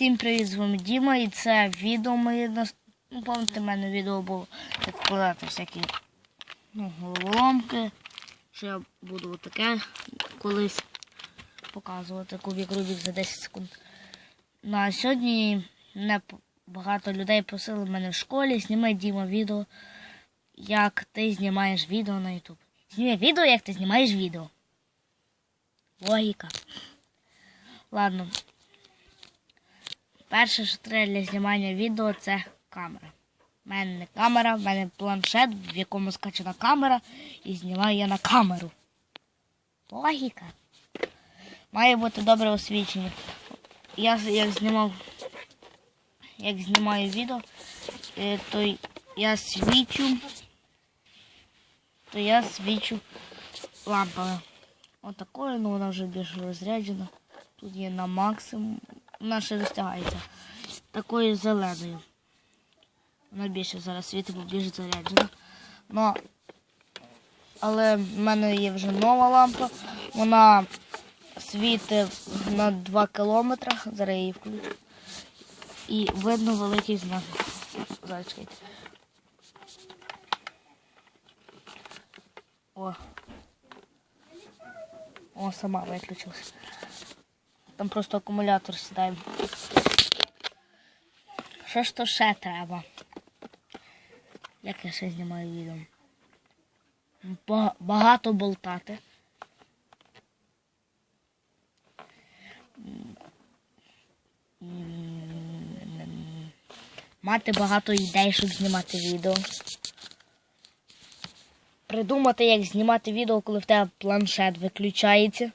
Всім привіт, з вами Діма, і це відео моє Ну, пам'ятаєте, в мене відео було як подати всякі ну, головоломки. Що я буду таке колись показувати кубік Рубік за 10 секунд. Ну а сьогодні мене багато людей просили мене в школі, зніми Діма відео, як ти знімаєш відео на YouTube. Зніми відео, як ти знімаєш відео. Логіка. Ладно. Перше, що треба для знімання відео, це камера. У мене не камера, в мене планшет, в якому скачана камера, і знімаю я на камеру. Логіка. Має бути добре освічення. Я як знімав, як знімаю відео, е, то я свічу, то я свічу лампами. Отакою, ну вона вже більш розряджена. Тут є на максимум. Вона ще розтягається. Такою зеленою. Вона більше зараз світить, бо більш заряджена. Но, але в мене є вже нова лампа. Вона світить на 2 кілометри. Зараз я її включу. І видно великий знак. Зараз. О. О, сама виключилась. Там просто акумулятор сідає. Що ж то ще треба? Як я ще знімаю відео? Багато болтати. Мати багато ідей, щоб знімати відео. Придумати, як знімати відео, коли в тебе планшет виключається.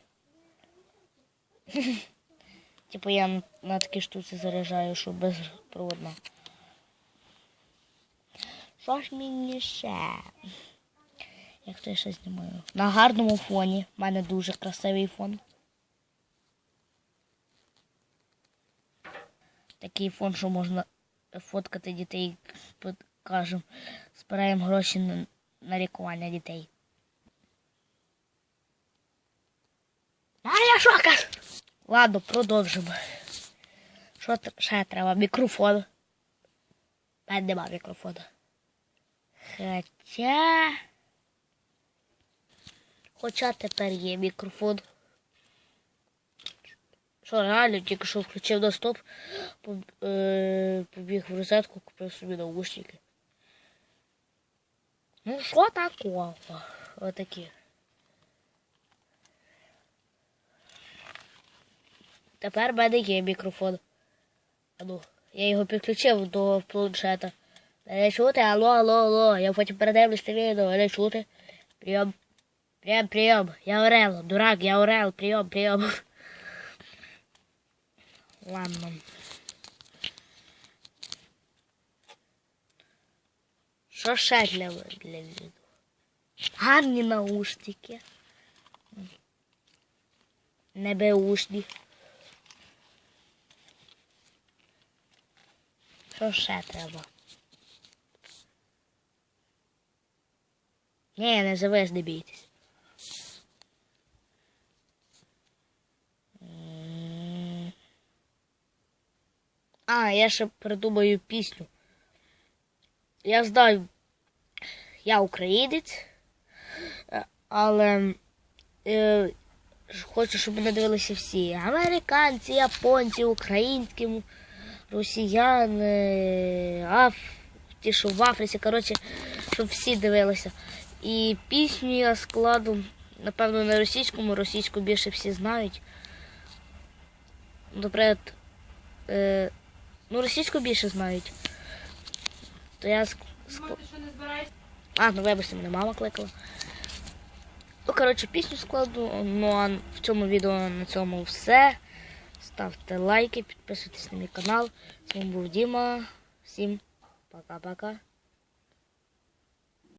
Типу я на, на такій штуці заряджаю, що безпроводно. Що ж мені ще? Як то я ще знімаю? На гарному фоні. У мене дуже красивий фон. Такий фон, що можна фоткати дітей, кажемо, збираємо гроші на, на лікування дітей. А я що кажу? Ладно, продовжимо. Що ще треба? Мікрофон. У мене нема мікрофона. Хоча. Хоча тепер є мікрофон. Що, реально, тільки що включив на стоп, е, побіг в розетку, купив собі наушники. Ну, що такого? Отакі. Тепер в мене є мікрофон. А ну, я його підключив до планшета. Не чути, алло, алло, алло. Я потім передивлюсь на відео, не чути. Прийом. Прийом, прийом. Я Орел, дурак, я Орел, прийом, прийом. Ладно. Що ще для, для відео? Гарні наушники. Не беушні. Що ще треба? Ні, не завез, не бійтесь. А, я ще придумаю пісню. Я знаю, я українець, е, але е, хочу, щоб мене дивилися всі. Американці, японці, українські, росіяни, аф... ті, що в Африці, коротше, щоб всі дивилися. І пісню я складу, напевно, на російському, російську більше всі знають. Наприклад, е, ну, російську більше знають. То я ск... ск- А, ну вибачте, мене мама кликала. Ну, коротше, пісню складу. Ну а в цьому відео на цьому все. Ставте лайки, підписуйтесь на мій канал. З вами був Діма. Всім пока-пока.